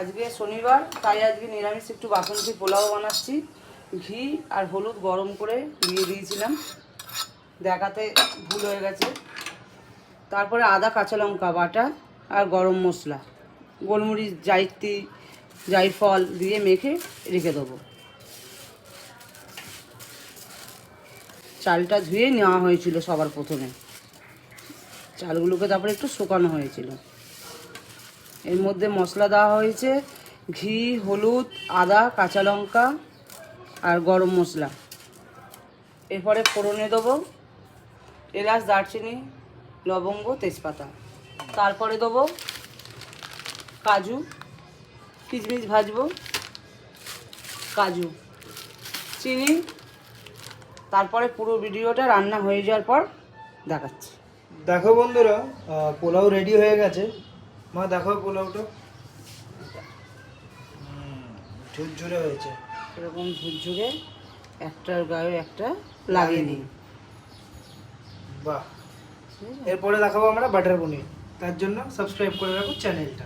আজকে শনিবার, তাই আজকে নিরামিষ একটু বাসন্তী পোলাও বানাচ্ছি। ঘি আর হলুদ গরম করে দিয়ে দিয়েছিলাম। দেখাতে ভুল হয়ে গেছে। তারপরে আদা, কাঁচা লঙ্কা বাটা আর গরম মশলা। গোলমরিচ জাইতি জাইফল দিয়ে মেখে রেখে দেবো। চালটা ধুয়ে নেওয়া হয়েছিল সবার প্রথমে। চালগুলোকে তারপরে একটু শুকানো হয়েছিল। এর মধ্যে মশলা দেওয়া হয়েছে, ঘি, হলুদ, আদা, কাঁচা লঙ্কা আর গরম মশলা। এরপরে ফোড়নে দেবো এলাচ, দারচিনি, লবঙ্গ, তেজপাতা। তারপরে দেবো কাজু কিচমিচ ভাজবো, কাজু, চিনি। তারপরে পুরো ভিডিওটা রান্না হয়ে যাওয়ার পর দেখাচ্ছি। দেখো বন্ধুরা পোলাও রেডি হয়ে গেছে। মা দেখো পোলাওটা। ঝুরঝুরে হয়েছে। এরকম ঝুরঝুরে একটার গায়ে একটা লাগিয়ে নিই বাহ। এরপরে দেখাবো আমরা বাটার পনির। তার জন্য সাবস্ক্রাইব করে রাখো চ্যানেলটা